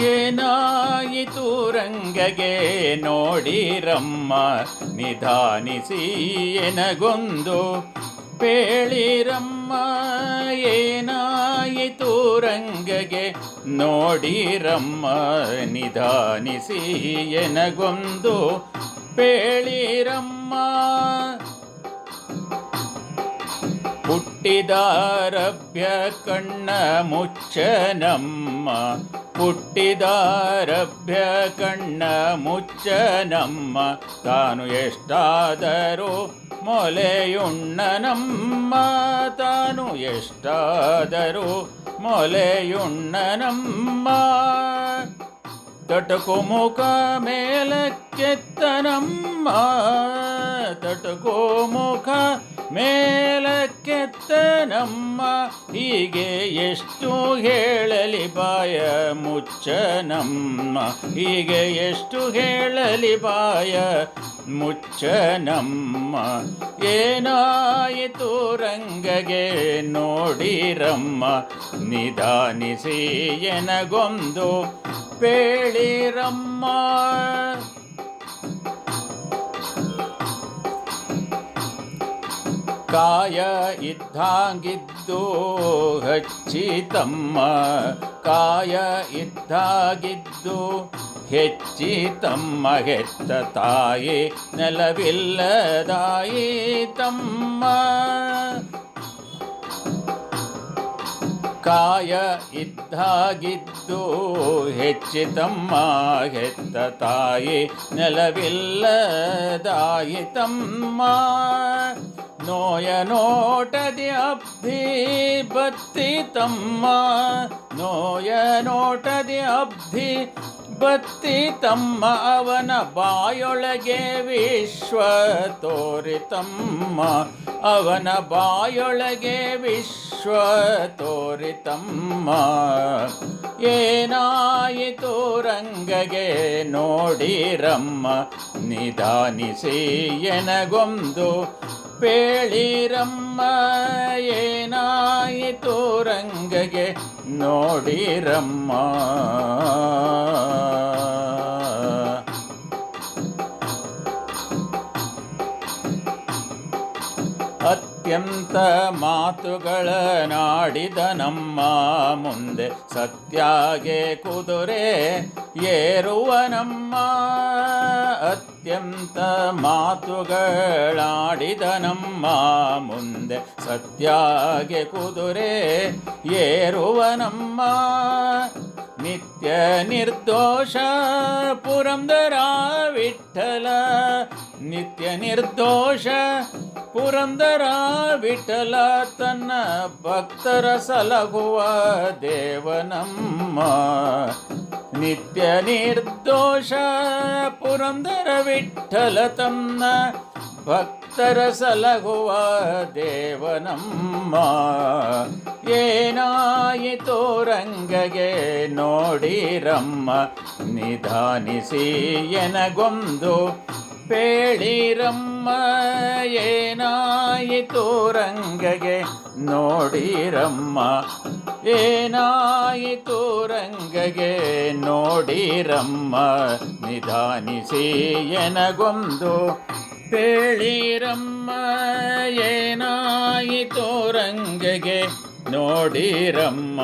ಏನಾಯಿತು ರಂಗಗೆ ನೋಡಿರಮ್ಮ? ನಿಧಾನಿಸಿ ಎನಗೊಂದು ಪೇಳಿರಮ್ಮ ಏನಾಯಿತು ರಂಗಗೆ ನೋಡಿರಮ್ಮ? ನಿಧಾನಿಸಿ ಎನಗೊಂದು ಬೇಳಿರಮ್ಮ. ಹುಟ್ಟಿದಾರಭ್ಯ ಕಣ್ಣ ಮುಚ್ಚನಮ್ಮ. ಹುಟ್ಟಿದಾರಭ್ಯ ಕಣ್ಣ ಮುಚ್ಚನಮ್ಮ ತಾನು ಎಷ್ಟಾದರೂ ಮೊಲೆಯುಣ್ಣನಮ್ಮ ತಾನು ಎಷ್ಟಾದರೂ ಮೊಲೆಯುಣ್ಣನಮ್ಮ ತಟಕು ಮುಖ ಮೇಲಕ್ಕೆತ್ತನಮ್ಮ ತಟಕು ಮುಖ ಮೇಲಕ್ಕೆತ್ತನಮ್ಮ ಹೀಗೆ ಎಷ್ಟು ಹೇಳಲಿ ಬಾಯ ಮುಚ್ಚ ನಮ್ಮ. ಹೀಗೆ ಎಷ್ಟು ಹೇಳಲಿ ಬಾಯ ಮುಚ್ಚ ನಮ್ಮ. ಏನಾಯಿತು ರಂಗಗೆ ನೋಡಿರಮ್ಮ ನಿಧಾನಿಸಿ ಎನಗೊಂದು ಪೇಳಿರಮ್ಮ ಕಾಯ ಇದ್ದಾಗಿದ್ದು ಹಚ್ಚಿತಮ್ಮ ಕಾಯ ಇದ್ದಾಗಿದ್ದು ಹೆಚ್ಚಿತಮ್ಮ ಹೆತ್ತ ತಾಯಿ ನೆಲವಿಲ್ಲದಾಯಿ ತಮ್ಮ ಕಾಯ ಇದ್ದಾಗಿದ್ದು ಹೆಚ್ಚಿತಮ್ಮ ಹೆತ್ತ ತಾಯಿ ನೆಲವಿಲ್ಲದಾಯಿ ತಮ್ಮ ನೋಯ ನೋಟದಿ ಅಬ್ಧಿ ಬತ್ತಿ ತಮ್ಮ ನೋಯ ನೋಟದಿ ಅಬ್ಧಿ ಬತ್ತಿ ತಮ್ಮ ಅವನ ಬಾಯೊಳಗೆ ವಿಶ್ವ ತೋರಿತಮ್ಮ. ಅವನ ಬಾಯೊಳಗೆ ವಿಶ್ವ ತೋರಿತಮ್ಮ. ಏನಾಯಿತು ರಂಗಗೆ ನೋಡಿರಮ್ಮ. ನಿಧಾನಿಸಿ ಎನಗೊಂದು ಪೇಳಿರಮ್ಮ ಏನಾಯಿತು ರಂಗಗೆ ನೋಡಿರಮ್ಮ ಅತ್ಯಂತ ಮಾತುಗಳ ನಾಡಿದ ನಮ್ಮ ಮುಂದೆ ಸತ್ಯಾಗೆ ಕುದುರೆ ಏರುವ ನಮ್ಮ ಅತ್ಯಂತ ಮಾತುಗಳಾಡಿದ ನಮ್ಮ ಮುಂದೆ ಸತ್ಯಾಗೆ ಕುದುರೆ ಏರುವ ನಮ್ಮ ನಿತ್ಯ ನಿರ್ದೋಷ ಪುರಂದರ ವಿಠಲ. ನಿತ್ಯ ನಿರ್ದೋಷ ಪುರಂದರ ವಿಠಲ. ತನ್ನ ಭಕ್ತರ ಸಲಗುವ ದೇವನಮ್ಮ. ನಿತ್ಯ ನಿರ್ದೋಷ ಪುರಂದರ ವಿಠಲ. ತನ್ನ ಭಕ್ತರ ಸಲಗುವ ದೇವನಮ್ಮ. ಏನಾಯಿತು ರಂಗಗೆ ನೋಡಿರಮ್ಮ? ನಿಧಾನಿಸಿ ಎನಗೊಂದು ಪೇಳಿರಮ್ಮ. ಏನಾಯಿತು ರಂಗಗೆ ನೋಡಿರಮ್ಮ? ಏನಾಯಿತು ರಂಗಗೆ ನೋಡಿರಮ್ಮ? ನಿಧಾನಿಸಿ ಎನಗೊಂದು ಪೇಳಿರಮ್ಮ. ಏನಾಯಿತು ರಂಗಗೆ ನೋಡಿರಮ್ಮ.